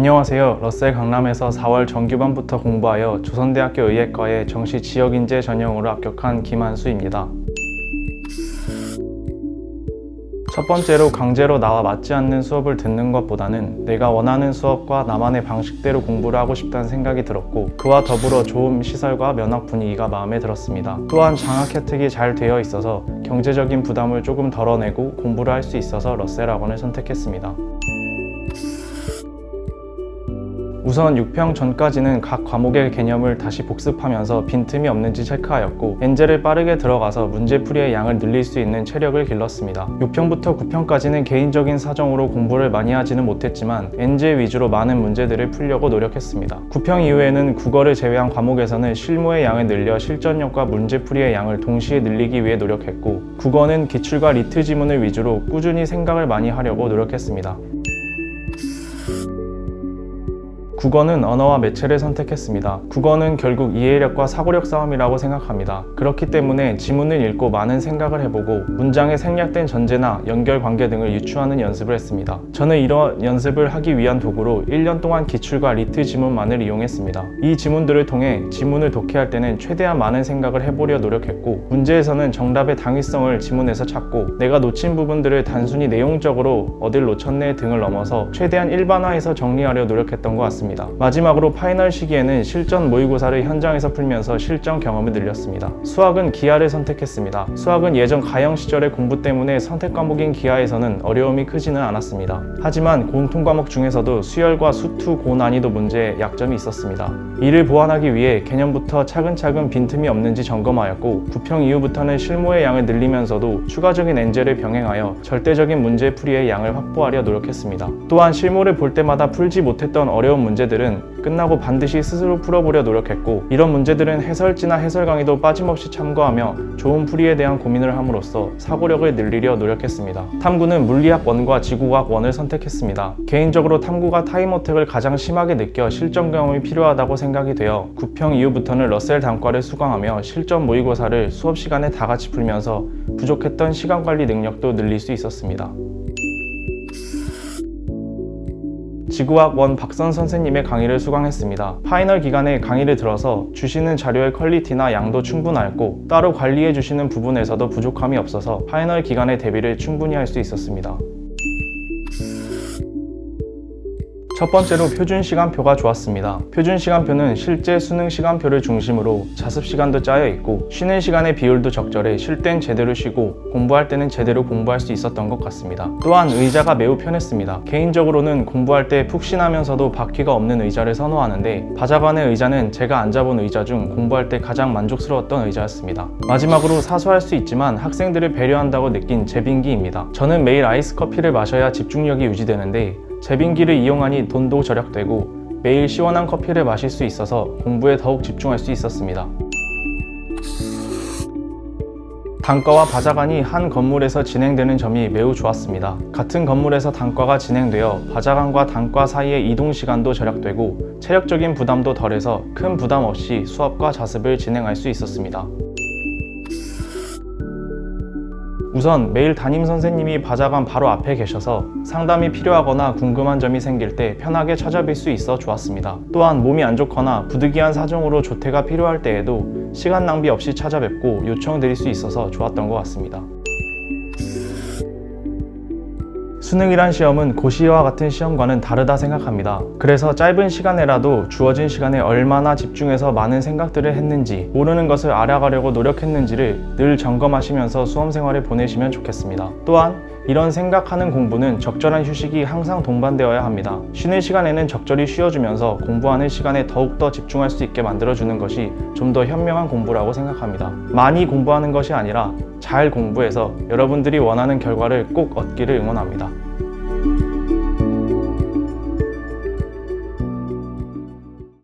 안녕하세요. 러셀 강남에서 4월 정규반부터 공부하여 조선대학교 의예과에 정시 지역인재 전형으로 합격한 김한수입니다. 첫 번째로 강제로 나와 맞지 않는 수업을 듣는 것보다는 내가 원하는 수업과 나만의 방식대로 공부를 하고 싶다는 생각이 들었고 그와 더불어 좋은 시설과 면학 분위기가 마음에 들었습니다. 또한 장학 혜택이 잘 되어 있어서 경제적인 부담을 조금 덜어내고 공부를 할 수 있어서 러셀 학원을 선택했습니다. 우선 6평 전까지는 각 과목의 개념을 다시 복습하면서 빈틈이 없는지 체크하였고 엔젤을 빠르게 들어가서 문제풀이의 양을 늘릴 수 있는 체력을 길렀습니다. 6평부터 9평까지는 개인적인 사정으로 공부를 많이 하지는 못했지만 엔젤 위주로 많은 문제들을 풀려고 노력했습니다. 9평 이후에는 국어를 제외한 과목에서는 실무의 양을 늘려 실전력과 문제풀이의 양을 동시에 늘리기 위해 노력했고 국어는 기출과 리트 지문을 위주로 꾸준히 생각을 많이 하려고 노력했습니다. 국어는 언어와 매체를 선택했습니다. 국어는 결국 이해력과 사고력 싸움이라고 생각합니다. 그렇기 때문에 지문을 읽고 많은 생각을 해보고 문장에 생략된 전제나 연결 관계 등을 유추하는 연습을 했습니다. 저는 이런 연습을 하기 위한 도구로 1년 동안 기출과 리트 지문만을 이용했습니다. 이 지문들을 통해 지문을 독해할 때는 최대한 많은 생각을 해보려 노력했고 문제에서는 정답의 당위성을 지문에서 찾고 내가 놓친 부분들을 단순히 내용적으로 어딜 놓쳤네 등을 넘어서 최대한 일반화해서 정리하려 노력했던 것 같습니다. 마지막으로 파이널 시기에는 실전 모의고사를 현장에서 풀면서 실전 경험을 늘렸습니다. 수학은 기하를 선택했습니다. 수학은 예전 가형 시절의 공부 때문에 선택 과목인 기하에서는 어려움이 크지는 않았습니다. 하지만 공통 과목 중에서도 수열과 수투 고난이도 문제에 약점이 있었습니다. 이를 보완하기 위해 개념부터 차근차근 빈틈이 없는지 점검하였고 9평 이후부터는 실무의 양을 늘리면서도 추가적인 엔젤을 병행하여 절대적인 문제 풀이의 양을 확보하려 노력했습니다. 또한 실무를 볼 때마다 풀지 못했던 어려운 문제 들은 끝나고 반드시 스스로 풀어보려 노력했고 이런 문제들은 해설지나 해설 강의도 빠짐없이 참고하며 좋은 풀이에 대한 고민을 함으로써 사고력을 늘리려 노력했습니다. 탐구는 물리학 1과 지구과학 1을 선택했습니다. 개인적으로 탐구가 타임어택을 가장 심하게 느껴 실전 경험이 필요하다고 생각이 되어 9평 이후부터는 러셀 단과를 수강하며 실전 모의고사를 수업 시간에 다 같이 풀면서 부족했던 시간 관리 능력도 늘릴 수 있었습니다. 지구학 원 박선 선생님의 강의를 수강했습니다. 파이널 기간에 강의를 들어서 주시는 자료의 퀄리티나 양도 충분하였고 따로 관리해 주시는 부분에서도 부족함이 없어서 파이널 기간의 대비를 충분히 할 수 있었습니다. 첫 번째로 표준 시간표가 좋았습니다. 표준 시간표는 실제 수능 시간표를 중심으로 자습 시간도 짜여 있고 쉬는 시간의 비율도 적절해 쉴 땐 제대로 쉬고 공부할 때는 제대로 공부할 수 있었던 것 같습니다. 또한 의자가 매우 편했습니다. 개인적으로는 공부할 때 푹신하면서도 바퀴가 없는 의자를 선호하는데 바자관의 의자는 제가 앉아본 의자 중 공부할 때 가장 만족스러웠던 의자였습니다. 마지막으로 사소할 수 있지만 학생들을 배려한다고 느낀 제빙기입니다. 저는 매일 아이스 커피를 마셔야 집중력이 유지되는데 제빙기를 이용하니 돈도 절약되고 매일 시원한 커피를 마실 수 있어서 공부에 더욱 집중할 수 있었습니다. 단과와 바자관이 한 건물에서 진행되는 점이 매우 좋았습니다. 같은 건물에서 단과가 진행되어 바자관과 단과 사이의 이동 시간도 절약되고 체력적인 부담도 덜해서 큰 부담 없이 수업과 자습을 진행할 수 있었습니다. 우선 매일 담임 선생님이 바자관 바로 앞에 계셔서 상담이 필요하거나 궁금한 점이 생길 때 편하게 찾아뵐 수 있어 좋았습니다. 또한 몸이 안 좋거나 부득이한 사정으로 조퇴가 필요할 때에도 시간 낭비 없이 찾아뵙고 요청드릴 수 있어서 좋았던 것 같습니다. 수능이란 시험은 고시와 같은 시험과는 다르다 생각합니다. 그래서 짧은 시간에라도 주어진 시간에 얼마나 집중해서 많은 생각들을 했는지, 모르는 것을 알아가려고 노력했는지를 늘 점검하시면서 수험 생활을 보내시면 좋겠습니다. 또한 이런 생각하는 공부는 적절한 휴식이 항상 동반되어야 합니다. 쉬는 시간에는 적절히 쉬어주면서 공부하는 시간에 더욱더 집중할 수 있게 만들어주는 것이 좀 더 현명한 공부라고 생각합니다. 많이 공부하는 것이 아니라 잘 공부해서 여러분들이 원하는 결과를 꼭 얻기를 응원합니다.